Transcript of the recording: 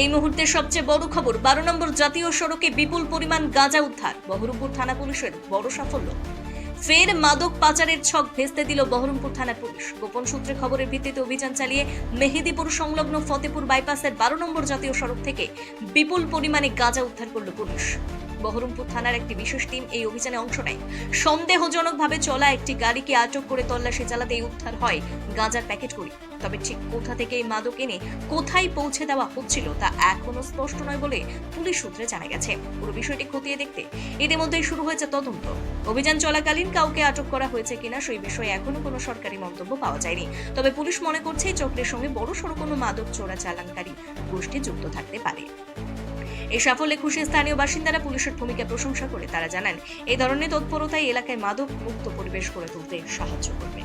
এই মুহূর্তে সবচেয়ে বড় খবর, বারো নম্বর জাতীয় সড়কে বিপুল পরিমাণ গাঁজা উদ্ধার, বহরমপুর থানা পুলিশের বড় সাফল্য। ফের মাদক পাচারের ছক ভেস্তে দিল বহরমপুর থানা পুলিশ। গোপন সূত্রে খবরের ভিত্তিতে অভিযান চালিয়ে মেহেদিপুর সংলগ্ন ফতেপুর বাইপাসের বারো নম্বর জাতীয় সড়ক থেকে বিপুল পরিমাণে গাঁজা উদ্ধার করল পুলিশ। বহরমপুর থানার একটি বিশেষ টিম এই অভিযানে অংশ নেয়। সন্দেহজনকভাবে চলা একটি গাড়িকে আটক করে তল্লাশি চালাতেই উদ্ধার হয় গাঁজার প্যাকেটগুলি তবে ঠিক কোথা থেকে এই মাদক এনে কোথায় পৌঁছে দেওয়া হচ্ছিল তা এখনও স্পষ্ট নয় বলে পুলিশ সূত্রে জানা গেছে। পুরো বিষয়টি খতিয়ে দেখতে ইতিমধ্যেই শুরু হয়েছে তদন্ত। অভিযান চলাকালীন কাউকে আটক করা হয়েছে কিনা সেই বিষয়ে এখনও কোনো সরকারি মন্তব্য পাওয়া যায়নি। তবে পুলিশ মনে করছে এই চক্রের সঙ্গে বড় সড়ো কোনো মাদক চোরাচালানকারী গোষ্ঠী যুক্ত থাকতে পারে। এই সাফল্যে খুশি স্থানীয় বাসিন্দারা পুলিশের ভূমিকা প্রশংসা করে। তারা জানান, এই ধরনের তৎপরতাই এলাকায় মাদক মুক্ত পরিবেশ গড়ে তুলতে সাহায্য করবে।